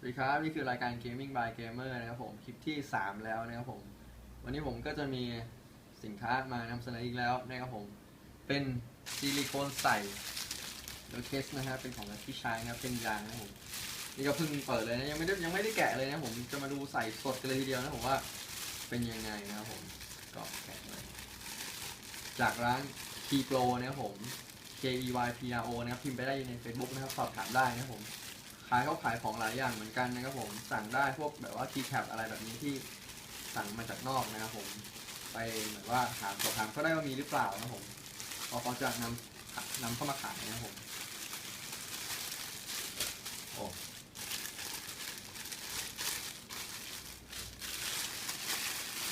สวัสดีครับนี่คือรายการ Gaming by Gamer นะครับผมคลิปที่ 3 แล้วนะครับผม วันนี้ผมก็จะมีสินค้ามานำเสนออีกแล้วนะครับผมเป็นซิลิโคนใส่โดยเคสนะฮะเป็นของที่ใช้นะครับเป็นยางนะครับผมนี่ก็เพิ่งเปิดเลยนะยังไม่ได้ยังไม่ได้แกะเลยนะผมจะมาดูใส่สดกันเลยทีเดียวนะผมว่าเป็นยังไงนะครับผมก็แกะเลยจากร้าน Keypro นะครับผม K E Y P R O นะครับพิมพ์ไปได้ใน Facebook นะครับสอบถามได้นะครับผม ขายเขาขายของหลายอย่างเหมือนกันนะครับผมสั่งได้พวกแบบว่าทีแคปอะไรแบบนี้ที่สั่งมาจากนอกนะครับผมไปเหมือนว่าถามสอบถามเขาได้ว่ามีหรือเปล่านะครับผมเพราะเขาจะนำนำเข้ามาขายนะครับผมโอ้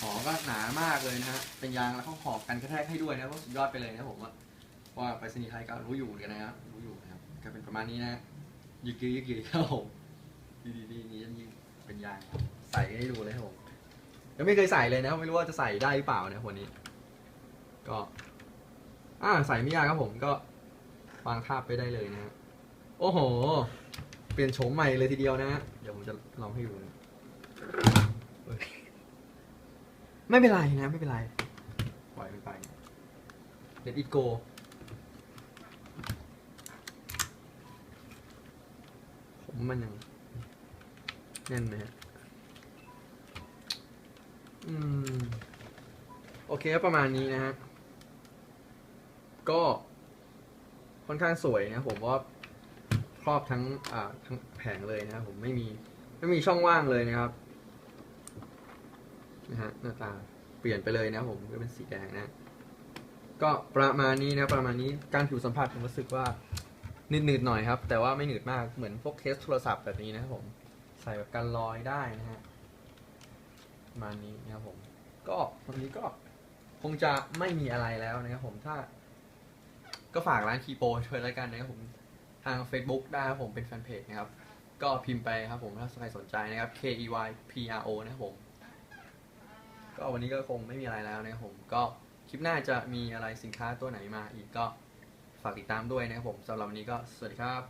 หอก็หนามากเลยนะฮะเป็นยางแล้วเขาหอบกันกระแทกให้ด้วยนะก็สุดยอดไปเลยนะครับผมว่าว่าไปสนีย์ไทยก็รู้อยู่เหมือนกันนะครับรู้อยู่นะครับก็เป็นประมาณนี้นะ ยึกยืยึกยืครับผมดีดีดีนี้ยิ่งเป็นยางใส่ให้ดูเลยครับผมยังไม่เคยใส่เลยนะไม่รู้ว่าจะใส่ได้หรือเปล่านะวันนี้ ก็ อ่าใส่ไม่ยากครับผมก็วางทาบไปได้เลยนะฮะโอ้โห เปลี่ยนโฉมใหม่เลยทีเดียวนะฮะเดี๋ยวผมจะลองให้ดูนะไม่เป็นไรนะ ไม่เป็นไร ปล่อยมันไปเด็ดอีโก มมันยังแน่นนะฮะอืม โอเคประมาณนี้นะฮะ ก็ค่อนข้างสวยนะผมว่าครอบทั้งอ่าทั้งแผงเลยนะครับผมไม่มีไม่มีช่องว่างเลยนะครับนะฮะหน้าตาเปลี่ยนไปเลยนะผมก็เป็นสีแดงนะ ก็ประมาณนี้นะประมาณนี้การผิวสัมผัสผมรู้สึกว่า หนืดๆหน่อยครับ แต่ว่าไม่หนืดมากเหมือนพวกเคสโทรศัพท์แบบนี้นะครับผม ใส่แบบกันรอยได้นะฮะมานี้นะครับผม ก็วันนี้ก็คงจะไม่มีอะไรแล้วนะครับผมถ้า ก็ฝากร้านคีโปช่วยแล้วกันนะครับผมทาง Facebook ได้ครับผมเป็นแฟนเพจนะครับ ก็พิมพ์ไปครับผมถ้าใครสนใจนะครับ K E Y P R O นะครับผม ก็วันนี้ก็คงไม่มีอะไรแล้วนะครับผม ก็คลิปหน้าจะมีอะไรสินค้าตัวไหนมาอีกก็ ฝากติดตามด้วยนะครับผมสำหรับวันนี้ก็สวัสดีครับ